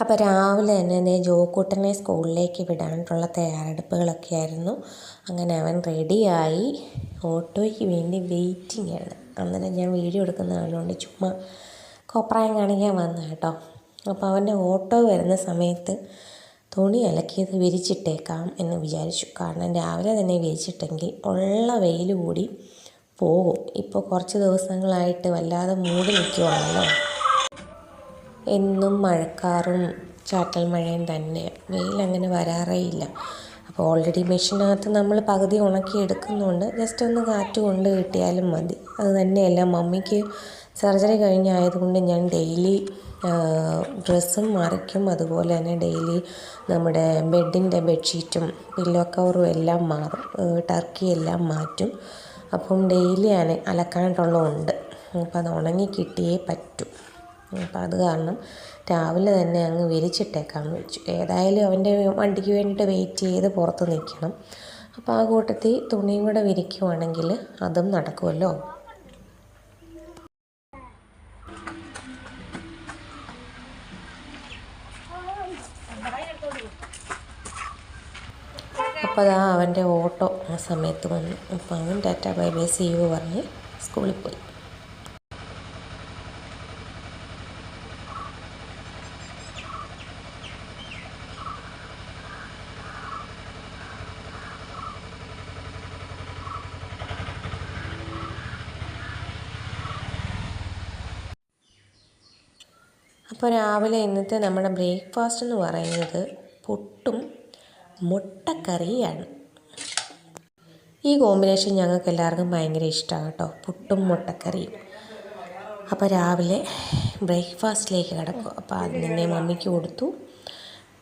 അപ്പോൾ രാവിലെ തന്നെ ജോക്കൂട്ടനെ സ്കൂളിലേക്ക് വിടാനുള്ള തയ്യാറെടുപ്പുകളൊക്കെ ആയിരുന്നു അങ്ങനെ അവൻ റെഡിയായി. ഓട്ടോയ്ക്ക് വേണ്ടി വെയിറ്റിംഗ് ആണ്. അന്നേരം ഞാൻ വീഡിയോ എടുക്കുന്ന ആളുകൊണ്ട് ചുമ്മാ കോപ്രായം കാണിക്കാൻ വന്ന കേട്ടോ. അപ്പോൾ അവന്റെ ഓട്ടോ വരുന്ന സമയത്ത് തുണി അലക്കിയത് വിരിച്ചിട്ടേക്കാം എന്ന് വിചാരിച്ചു. കാരണം രാവിലെ തന്നെ വിരിച്ചിട്ടെങ്കിൽ ഉള്ള വെയിൽ കൂടി പോകും. ഇപ്പോൾ കുറച്ച് ദിവസങ്ങളായിട്ട് വല്ലാതെ മൂടി നിൽക്കുവാണല്ലോ. എന്നും മഴക്കാറും ചാറ്റൽ മഴയും തന്നെ. വെയിൽ അങ്ങനെ വരാറേ ഇല്ല അപ്പോൾ ഓൾറെഡി മെഷീനകത്ത് നമ്മൾ പകുതി ഉണക്കി എടുക്കുന്നുണ്ട് ജസ്റ്റ് ഒന്ന് കാറ്റ് കൊണ്ട് കിട്ടിയാലും മതി. അത് തന്നെയല്ല മമ്മിക്ക് സർജറി കഴിഞ്ഞായതുകൊണ്ട് ഞാൻ ഡെയിലി ഡ്രസ്സും മറിക്കും. അതുപോലെ തന്നെ ഡെയിലി നമ്മുടെ ബെഡിന്റെ ബെഡ്ഷീറ്റും പില്ലോ കവറും എല്ലാം മാറും. ടർക്കി എല്ലാം മാറ്റും. അപ്പം ഡെയിലി അല അലക്കാനായിട്ടുള്ളതുണ്ട് അപ്പോൾ അത് ഉണങ്ങി കിട്ടിയേ പറ്റൂ. അപ്പോൾ അത് കാരണം രാവിലെ തന്നെ അങ്ങ് വിരിച്ചിട്ടേക്കാമെന്ന് വെച്ചു ഏതായാലും അവന്റെ വണ്ടിക്ക് വേണ്ടിയിട്ട് വെയിറ്റ് ചെയ്ത് പുറത്ത് നിൽക്കണം. അപ്പോൾ ആ കൂട്ടത്തിൽ തുണിയും കൂടെ വിരിക്കുവാണെങ്കിൽ അതും നടക്കുമല്ലോ. അപ്പോൾ അതാ അവന്റെ ഓട്ടോ ആ സമയത്ത് വന്നു. അപ്പോൾ അവൻ ടാറ്റ ബൈ ബൈ പറഞ്ഞ് സ്കൂളിൽ പോയി. അപ്പോൾ രാവിലെ ഇന്നത്തെ നമ്മുടെ ബ്രേക്ക്ഫാസ്റ്റ് എന്ന് പറയുന്നത് പുട്ടും മുട്ടക്കറിയാണ്. ഈ കോമ്പിനേഷൻ ഞങ്ങൾക്ക് എല്ലാവർക്കും ഭയങ്കര ഇഷ്ടമാണ് കേട്ടോ പുട്ടും മുട്ടക്കറിയും. അപ്പോൾ രാവിലെ ബ്രേക്ക്ഫാസ്റ്റിലേക്ക് കിടക്കും. അപ്പോൾ അത് തന്നെ മമ്മിക്ക് കൊടുത്തു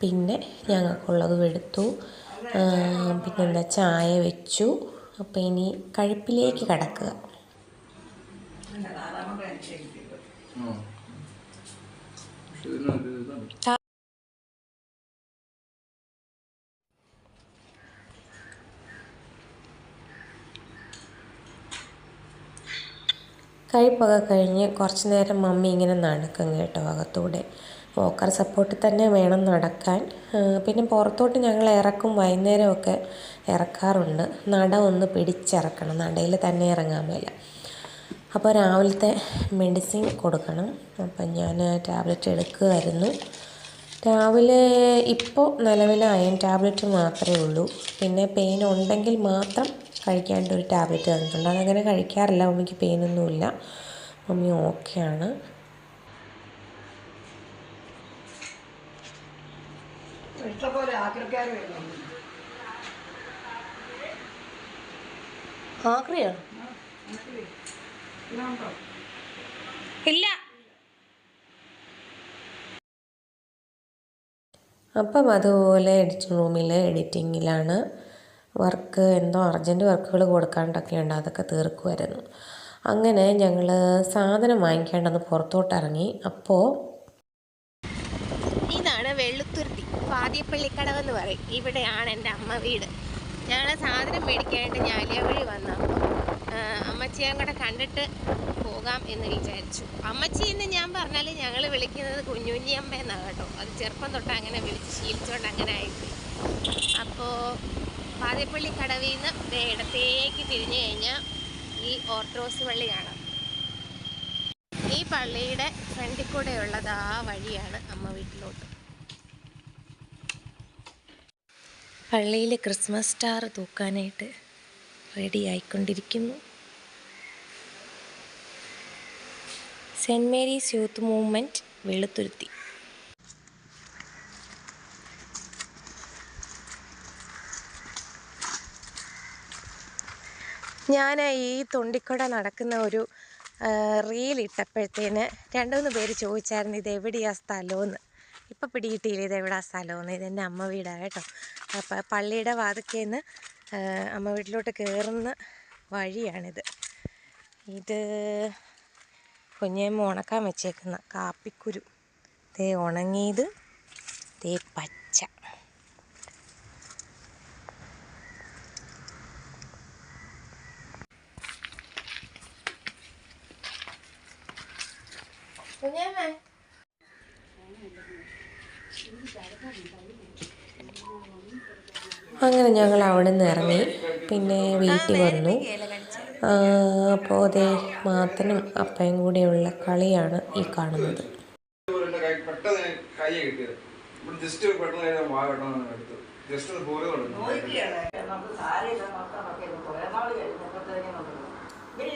പിന്നെ ഞങ്ങൾക്കുള്ളതും എടുത്തു പിന്നെന്താ ചായ വെച്ചു. അപ്പോൾ ഇനി കഴിപ്പിലേക്ക് കിടക്കുക. കഴിപ്പൊക്കെ കഴിഞ്ഞ് കുറച്ച് നേരം മമ്മി ഇങ്ങനെ നടക്കും കേട്ടോ അകത്തൂടെ. വോക്കർ സപ്പോർട്ടിൽ തന്നെ വേണം നടക്കാൻ. പിന്നെ പുറത്തോട്ട് ഞങ്ങൾ ഇറക്കും വൈകുന്നേരമൊക്കെ ഇറക്കാറുണ്ട്. നട ഒന്ന് പിടിച്ചിറക്കണം. നടയിൽ തന്നെ ഇറങ്ങാൻ മേല. അപ്പോൾ രാവിലത്തെ മെഡിസിൻ കൊടുക്കണം. അപ്പം ഞാൻ ടാബ്ലറ്റ് എടുക്കുമായിരുന്നു രാവിലെ ഇപ്പോൾ നിലവിൽ അയൺ ടാബ്ലറ്റ് മാത്രമേ ഉള്ളൂ. പിന്നെ പെയിൻ ഉണ്ടെങ്കിൽ മാത്രം കഴിക്കാണ്ട് ഒരു ടാബ്ലറ്റ് തന്നിട്ടുണ്ട്. അതങ്ങനെ കഴിക്കാറില്ല. മമ്മിക്ക് പെയിനൊന്നുമില്ല. മമ്മി ഓക്കെയാണ്. ആക്രിയോ? ഇല്ല. അപ്പം അതുപോലെ എഡിറ്റിംഗ് റൂമിലെ എഡിറ്റിങ്ങിലാണ് വർക്ക് എന്തോ അർജന്റ് വർക്കുകൾ കൊടുക്കാണ്ടൊക്കെ ഉണ്ട് അതൊക്കെ തീർക്കുമായിരുന്നു അങ്ങനെ ഞങ്ങൾ സാധനം വാങ്ങിക്കേണ്ടെന്ന് പുറത്തോട്ടിറങ്ങി. അപ്പോൾ ഇതാണ് വെള്ളുത്തുരുത്തി പാതിയപ്പള്ളിക്കടവെന്ന് പറയും. ഇവിടെയാണ് എന്റെ അമ്മ വീട്. ഞങ്ങൾ സാധനം മേടിക്കാനായിട്ട് ഞാലിയ വഴി വന്നപ്പോൾ അമ്മച്ചിയും കൂടെ കണ്ടിട്ട് പോകാം എന്ന് വിചാരിച്ചു. അമ്മച്ചി എന്ന് ഞാൻ പറഞ്ഞാൽ ഞങ്ങൾ വിളിക്കുന്നത് കുഞ്ഞുഞ്ഞി അമ്മ എന്നാണ് കേട്ടോ. അത് ചെറുപ്പം തൊട്ട് അങ്ങനെ വിളിച്ച് ശീലിച്ചുകൊണ്ട് അങ്ങനെ ആയിപ്പോയി. അപ്പോൾ പാതിപ്പള്ളി കടവിൽ നിന്ന് ഇടത്തേക്ക് തിരിഞ്ഞു കഴിഞ്ഞാൽ ഈ ഓർത്തഡോക്സ് പള്ളി കാണാം. ഈ പള്ളിയുടെ ഫ്രണ്ടിൽ കൂടെ ഉള്ളത് ആ വഴിയാണ് അമ്മ വീട്ടിലോട്ട്. പള്ളിയിൽ ക്രിസ്മസ് സ്റ്റാർ തൂക്കാനായിട്ട് ready ആയിക്കൊണ്ടിരിക്കുന്നു Saint Mary's youth movement Veluthuruthi. ഞാൻ ഈ തൊണ്ടിക്കുട നടക്കുന്ന ഒരു റീൽ ഇട്ടപ്പോഴത്തേന് രണ്ടുമൂന്ന് പേര് ചോദിച്ചായിരുന്നു ഇത് എവിടെയാണ് സ്ഥലമെന്ന്. ഇപ്പം പിടികിട്ടിയില്ല ഇത് എവിടെയാണ് സ്ഥലമെന്ന്. ഇതെന്റെ അമ്മ വീടാണ് കേട്ടോ. അപ്പം പള്ളിയുടെ വാതിക്കേന്ന് അമ്മ വീട്ടിലോട്ട് കയറുന്ന വഴിയാണിത്. ഇത് കുഞ്ഞേമ്മ ഉണക്കാൻ വെച്ചേക്കുന്ന കാപ്പിക്കുരു. തേ ഉണങ്ങിയത്. തേ പച്ച അങ്ങനെ ഞങ്ങൾ അവിടെ നിന്ന് ഇറങ്ങി. പിന്നെ വീട്ടിൽ വന്നു. അപ്പോൾ അതേ മാത്തനും അപ്പയും കൂടെയുള്ള കളിയാണ് ഈ കാണുന്നത്.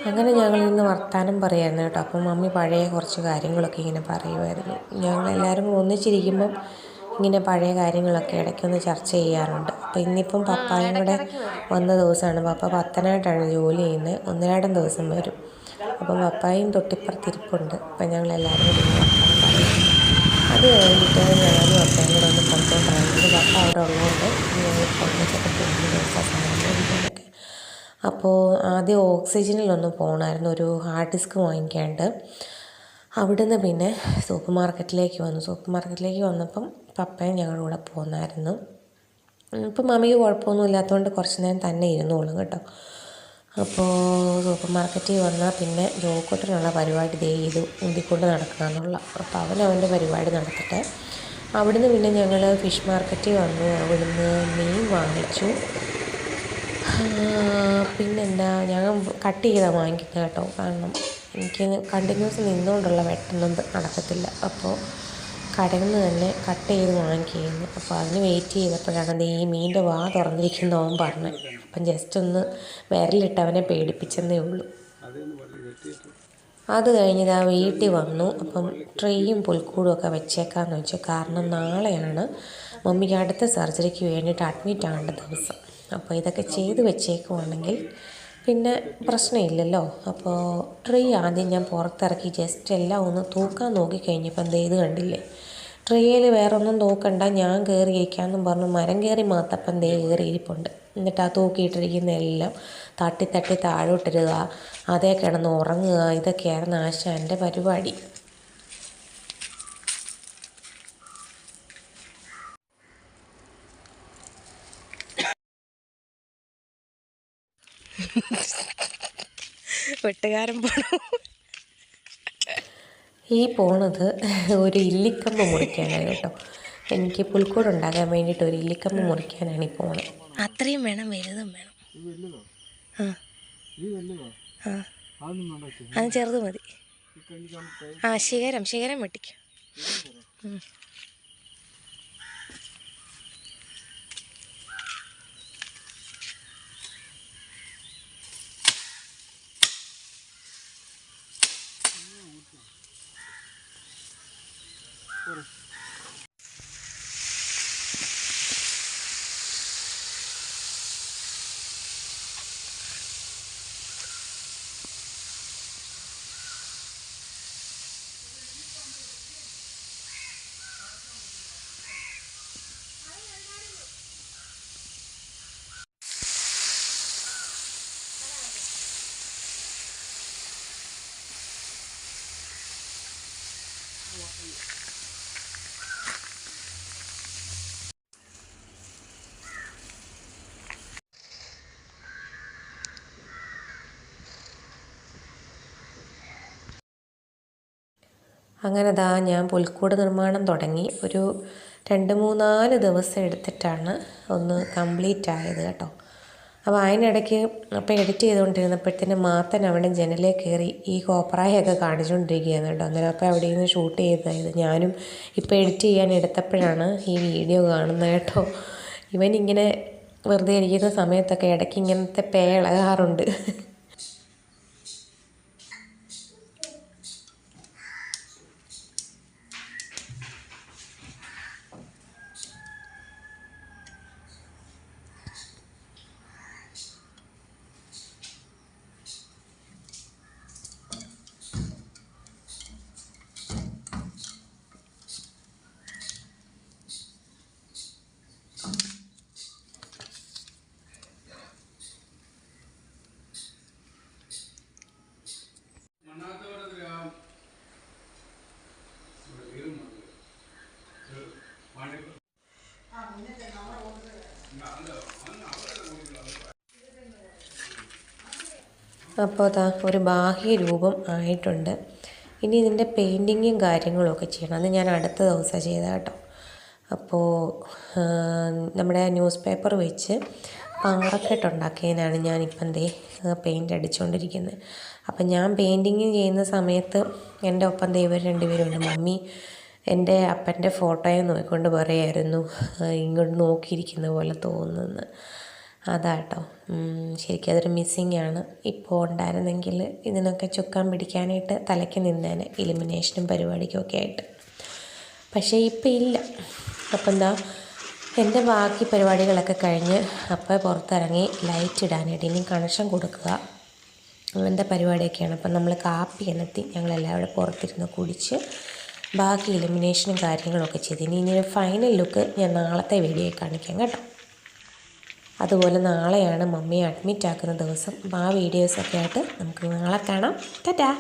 അങ്ങനെ ഞങ്ങൾ ഇന്ന് വർത്താനം പറയായിരുന്നു കേട്ടോ. അപ്പം മമ്മി പഴയ കുറച്ച് കാര്യങ്ങളൊക്കെ ഇങ്ങനെ പറയുമായിരുന്നു. ഞങ്ങളെല്ലാവരും ഒന്നിച്ചിരിക്കുമ്പം ഇങ്ങനെ പഴയ കാര്യങ്ങളൊക്കെ ഇടയ്ക്കൊന്ന് ചർച്ച ചെയ്യാറുണ്ട്. അപ്പോൾ ഇന്നിപ്പം പപ്പായും കൂടെ വന്ന ദിവസമാണ്. പപ്പ പത്തനായിട്ടാണ് ജോലി ചെയ്യുന്നത്. ഒന്നിരാടം ദിവസം വരും. അപ്പം പപ്പായും തൊട്ടിപ്പുറത്തിരിപ്പുണ്ട് അപ്പം ഞങ്ങളെല്ലാവരും കൂടി പറയും. അത് കഴിഞ്ഞിട്ട് ഞാനും അപ്പയും കൂടെ ഒന്ന് പുറത്തോട്ടാണ് പപ്പ അവിടെ ഉള്ളതുകൊണ്ട് ഞങ്ങൾ പുറത്തേക്കൊക്കെ പോകുന്ന ദിവസം സാധനം അപ്പോൾ ആദ്യം ഓക്സിജനിലൊന്ന് പോകണമായിരുന്നു ഒരു ഹാർഡ് ഡിസ്ക് വാങ്ങിക്കാണ്ട്. അവിടുന്ന് പിന്നെ സൂപ്പർ മാർക്കറ്റിലേക്ക് വന്നു. സൂപ്പർ മാർക്കറ്റിലേക്ക് വന്നപ്പം പപ്പയും ഞങ്ങളുടെ കൂടെ പോന്നായിരുന്നു. ഇപ്പം മമ്മിക്ക് കുഴപ്പമൊന്നും ഇല്ലാത്തതുകൊണ്ട് കുറച്ച് നേരം തന്നെ ഇരുന്നോളും കേട്ടോ. അപ്പോൾ സൂപ്പർ മാർക്കറ്റിൽ വന്നാൽ പിന്നെ ജോക്കോട്ടിനുള്ള പരിപാടി ദേ ഇത് ഉന്തിക്കൊണ്ട് നടക്കാന്നുള്ള. അപ്പോൾ അവൻ അവന്റെ പരിപാടി നടത്തട്ടെ. അവിടുന്ന് പിന്നെ ഞങ്ങൾ ഫിഷ് മാർക്കറ്റിൽ വന്നു. അവിടുന്ന് മീൻ വാങ്ങിച്ചു. പിന്നെന്താ? ഞാൻ കട്ട് ചെയ്താണ് വാങ്ങിക്കുന്നത് കേട്ടോ. കാരണം എനിക്ക് കണ്ടിന്യൂസ് നിന്നുകൊണ്ടുള്ള വെട്ടൊന്നും നടക്കത്തില്ല. അപ്പോൾ കടയിൽ നിന്ന് തന്നെ കട്ട് ചെയ്ത് വാങ്ങിക്കുന്നു അപ്പോൾ അതിന് വെയിറ്റ് ചെയ്തപ്പോഴാണ് ദേ ഈ മീനിന്റെ വാ തുറന്നിരിക്കുന്ന അവൻ പറഞ്ഞത് അപ്പം ജസ്റ്റ് ഒന്ന് വിരലിട്ട് അവനെ പേടിപ്പിച്ചെന്നേ ഉള്ളൂ. അത് കഴിഞ്ഞ് ആ വീട്ടിൽ വന്നു. അപ്പം ട്രെയും പുൽക്കൂടും ഒക്കെ വെച്ചേക്കാന്ന് വെച്ചു. കാരണം നാളെയാണ് മമ്മിക്ക് അടുത്ത സർജറിക്ക് വേണ്ടിയിട്ട് അഡ്മിറ്റ് ആകേണ്ട ദിവസം. അപ്പോൾ ഇതൊക്കെ ചെയ്ത് വെച്ചേക്കുവാണെങ്കിൽ പിന്നെ പ്രശ്നമില്ലല്ലോ. അപ്പോൾ ട്രീ ആദ്യം ഞാൻ പുറത്തിറക്കി. ജസ്റ്റ് എല്ലാം ഒന്ന് തൂക്കാൻ നോക്കി കഴിഞ്ഞപ്പോൾ എന്താ ഇത് കണ്ടില്ലേ? ട്രീയിൽ വേറെ ഒന്നും തൂക്കണ്ട ഞാൻ കയറിയിരിക്കാമെന്നും പറഞ്ഞു. മരം കയറി മാത്തപ്പം ദേ കയറിയിരിപ്പുണ്ട് എന്നിട്ട് ആ തൂക്കിയിട്ടിരിക്കുന്ന എല്ലാം തട്ടി തട്ടി താഴോട്ടിരുക അതേ കിടന്ന് ഉറങ്ങുക ഇതൊക്കെയായിരുന്നു ആശാന്റെ പരിപാടി. വെട്ടുകാരൻ പോണു. ഈ പോണത് ഒരു ഇല്ലിക്കമ്പ് മുറിക്കാനാണ് കേട്ടോ. എനിക്ക് പുൽക്കൂട് ഉണ്ടാകാൻ വേണ്ടിയിട്ട് ഒരു ഇല്ലിക്കമ്പ് മുറിക്കാനാണ് ഈ പോണത്. അത്രയും വേണം വലുതും വേണം. ആ. ആ. അത് ചെറുത് മതി. ആ ശിഖരം ശിഖരം വെട്ടിക്കും. Por അങ്ങനെ ദാ ഞാൻ പുൽക്കൂട് നിർമ്മാണം തുടങ്ങി. ഒരു രണ്ട് മൂന്നാൽ ദിവസം എടുത്തിട്ടാണ് ഒന്ന് കംപ്ലീറ്റ് ആയത് കേട്ടോ. അപ്പോൾ അതിനിടയ്ക്ക് അപ്പോൾ എഡിറ്റ് ചെയ്തുകൊണ്ടിരുന്നപ്പോഴത്തേന് മാത്തൻ അവിടെ ജനലേ കയറി ഈ കോപ്രായൊക്കെ കാണിച്ചുകൊണ്ടിരിക്കുകയാണ് കേട്ടോ. അന്നേരം അപ്പോൾ അവിടെ നിന്ന് ഷൂട്ട് ചെയ്തതായത് ഞാനും ഇപ്പോൾ എഡിറ്റ് ചെയ്യാൻ എടുത്തപ്പോഴാണ് ഈ വീഡിയോ കാണുന്നത് കേട്ടോ. ഇവൻ ഇങ്ങനെ വെറുതെ ഇരിക്കുന്ന സമയത്തൊക്കെ ഇടയ്ക്ക് ഇങ്ങനത്തെ പേ അപ്പോൾ അതാ ഒരു ബാഹ്യ രൂപം ആയിട്ടുണ്ട്. ഇനി ഇതിന്റെ പെയിന്റിങ്ങും കാര്യങ്ങളും ഒക്കെ ചെയ്യണം. അത് ഞാൻ അടുത്ത ദിവസം ചെയ്ത കേട്ടോ. അപ്പോൾ നമ്മുടെ ന്യൂസ് പേപ്പർ വെച്ച് പാറക്കെട്ടുണ്ടാക്കിയതിനാണ് ഞാനിപ്പം എന്തേ പെയിന്റ് അടിച്ചുകൊണ്ടിരിക്കുന്നത് അപ്പം ഞാൻ പെയിന്റിങ് ചെയ്യുന്ന സമയത്ത് എന്റെ ഒപ്പം ദേ ഇവർ രണ്ടുപേരുണ്ട്. മമ്മി എന്റെ അപ്പന്റെ ഫോട്ടോയെ നോക്കിക്കൊണ്ട് പറയായിരുന്നു ഇങ്ങോട്ട് നോക്കിയിരിക്കുന്ന പോലെ തോന്നുന്നു അതാട്ടോ. ശരിക്കും അതൊരു മിസ്സിങ് ആണ്. ഇപ്പോൾ ഉണ്ടായിരുന്നെങ്കിൽ ഇതിനൊക്കെ ചുക്കാൻ പിടിക്കാനായിട്ട് തലയ്ക്ക് നിന്നേനെ ഇലിമിനേഷനും പരിപാടിക്കും ഒക്കെ ആയിട്ട്. പക്ഷേ ഇപ്പം ഇല്ല. അപ്പം എന്താ എന്റെ ബാക്കി പരിപാടികളൊക്കെ കഴിഞ്ഞ് അപ്പം പുറത്തിറങ്ങി ലൈറ്റ് ഇടാനായിട്ട് ഇനി കണക്ഷൻ കൊടുക്കുക. അങ്ങനത്തെ പരിപാടിയൊക്കെയാണ്. അപ്പം നമ്മൾ കാപ്പി എന്നെത്തി ഞങ്ങളെല്ലാവരും പുറത്തിരുന്ന് കുടിച്ച് ബാക്കി ഇലിമിനേഷനും കാര്യങ്ങളൊക്കെ ചെയ്ത്. ഇനി ഇനി ഫൈനൽ ലുക്ക് ഞാൻ നാളത്തെ വീഡിയോയിൽ കാണിക്കാം കേട്ടോ. അതുപോലെ നാളെയാണ് മമ്മിയെ അഡ്മിറ്റ് ആക്കുന്ന ദിവസം. അപ്പോൾ ആ വീഡിയോസൊക്കെ ആയിട്ട് നമുക്ക് നാളെ കാണാം. ടാറ്റാ!